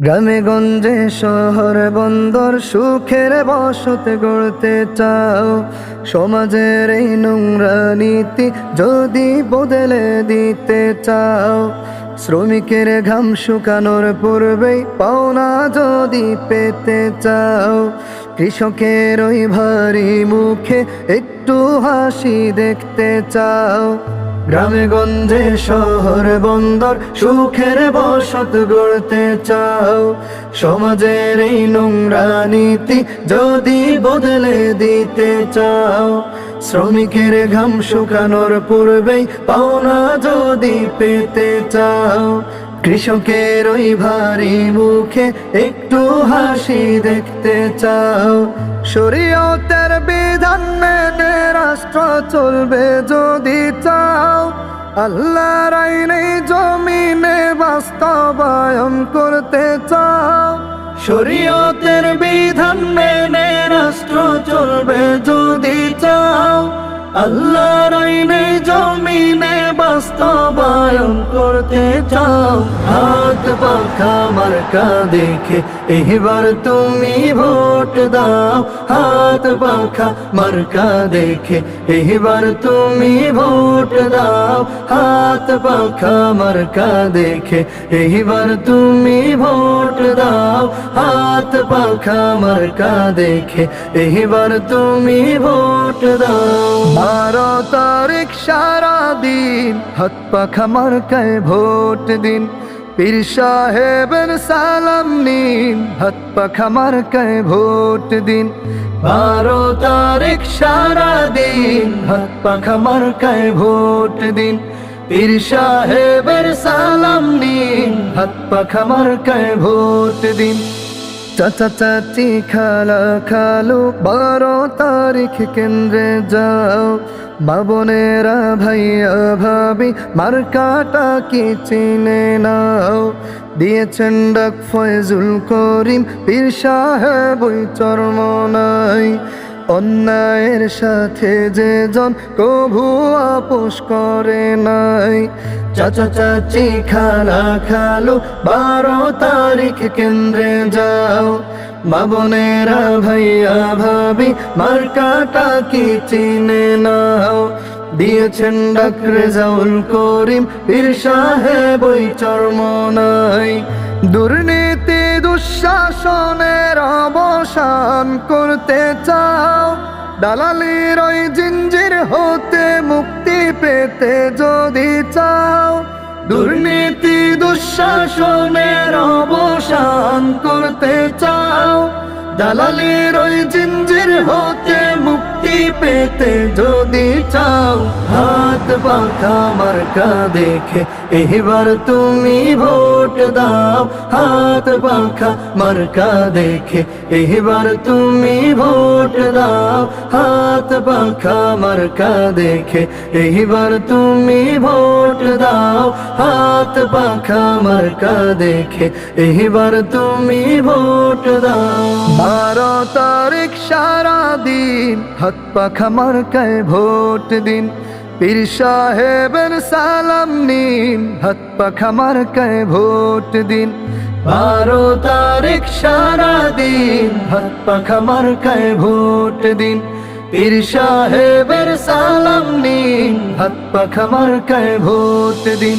গ্রামে গঞ্জে শহর বন্দর, সুখের বসত গড়তে চাও। সমাজের এই নোংরা নীতি যদি বদলে দিতে চাও, শ্রমিকের ঘাম শুকানোর পূর্বেই পাওনা যদি পেতে চাও। কৃষকের ওই ভারী মুখে একটু হাসি দেখতে চাও। গ্রামে গঞ্জে শহর বন্দর, সুখের বসত গড়তে চাও। সমাজের এই নোংরা নীতি যদি বদলে দিতে চাও, শ্রমিকের ঘাম শুকানোর পূর্বেই পাওনা যদি পেতে চাও। কৃষকের ওই ভারী মুখে একটু হাসি দেখতে চাও। শরীয়তের বিধান মেনে রাষ্ট্র চলবে যদি আল্লাহর আইনে জমিনে বাস্তবায়ন করতে চাও। শরীয়তের বিধান মেনে রাষ্ট্র চলবে যদি চাও। আল্লাহর বাস্তবায়ন করতে চাও হাত পাখা মার্কা দেখে এবার তুমি ভোট দাও হাত পাখা মার্কা দেখে এবার তুমি ভোট দাও হাত পাখা মার্কা দেখে এবার তুমি ভোট দাও হাত পাখা মার্কা দেখে এবার তুমি ভোট দাও বারো তারিখ সারা দিন হাত পাখা মার্কায় ভোট দিন পীর সাহেবের সালাম নিন হাত পাখা মার্কায় ভোট দিন বারো তারিখ সারা দিন হাত পাখা মার্কায় ভোট দিন পীর সাহেবের সালাম নিন হাত পাখা মার্কায় ভোট দিন চাচা চাচি খালা খালু, বারো তারিখ কেন্দ্রে যাও। বাবনেরা ভাইয়া, ভাবি, মার্কাটা কি চিনে নাও? দিয়েছেন ডাক ফয়জুল করিম, পীর সাহেব ওই চর্মনাই। অন্যায়ের সাথে যে জন কভু আপোষ করে নাই। চাচা চাচি খালা খালো, বারো তারিখ কেন্দ্রে যাও। বাবনেরা ভাইয়া, ভাবি, মার্কাটা কি চিনে নাও। দিয়েছেন ডাক রেজাউল করিম, পীর সাহেব ওই চর্মনাই দুর্নীতি দুঃশাসনের অবসান করতে চাও। দালালির ওই জিঞ্জির হতে মুক্তি পেতে যদি চাও। দুর্নীতি, দুঃশাসনের অবসান করতে চাও। দালালির ওই জিঞ্জির হতে মুক্তি পেতে যদি চাও। হাত পাখা মার্কা দেখে, এবার তুমি ভোট দাও। হাত পাখা মার্কা দেখে, এবার তুমি ভোট দাও। হাত পাখা মার্কা দেখে, এবার তুমি ভোট দাও। হাত পাখা মার্কা দেখে, এবার তুমি ভোট দাও। বারো তারিখ সারা দিন হাত পাখা মার্কায় ভোট দিন। পীর সাহেবের সালাম নিন, হাত পাখামার মার্কায় ভোট দিন। বারো তারিখ সারা দিন, হাত পাখামার মার্কায় ভোট দিন। পীর সাহেবের সালাম নিন, হাত পাখামার মার্কায় ভোট দিন।